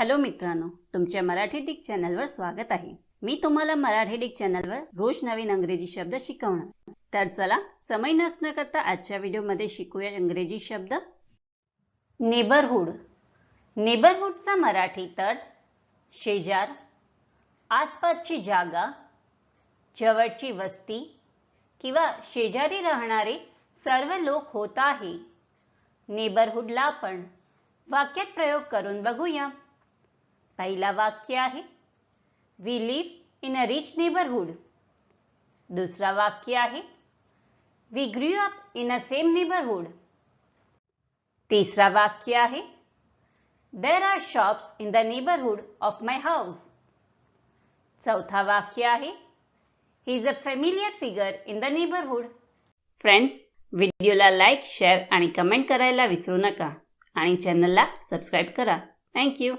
Hello मित्रांनो तुमच्या Marathi Dick चॅनलवर स्वागत आहे. मी तुम्हाला मराठी डिक चॅनलवर रोज नवीन इंग्रजी शब्द शिकवणार. तर चला समय नसणं करता आजच्या व्हिडिओमध्ये शिकूया इंग्रजी शब्द. नेबरहूड. नेबरहूडचा मराठी अर्थ शेजार आसपासची जागा जवळची वस्ती किंवा शेजारी राहणारे सर्व लोक होत आहे. नेबरहूडला आपण वाक्यात प्रयोग करून बघूया. पहिला वाक्य आहे. We live in a rich neighbourhood दुसरा वाक्य आहे. We grew up in a same neighbourhood तिसरा वाक्य आहे. There are shops in the neighbourhood of my house चौथा वाक्य आहे. He is a familiar figure in the neighbourhood friends व्हिडिओला लाईक शेअर आणि कमेंट करायला विसरू नका. आणि चॅनलला सबस्क्राईब करा. थँक्यू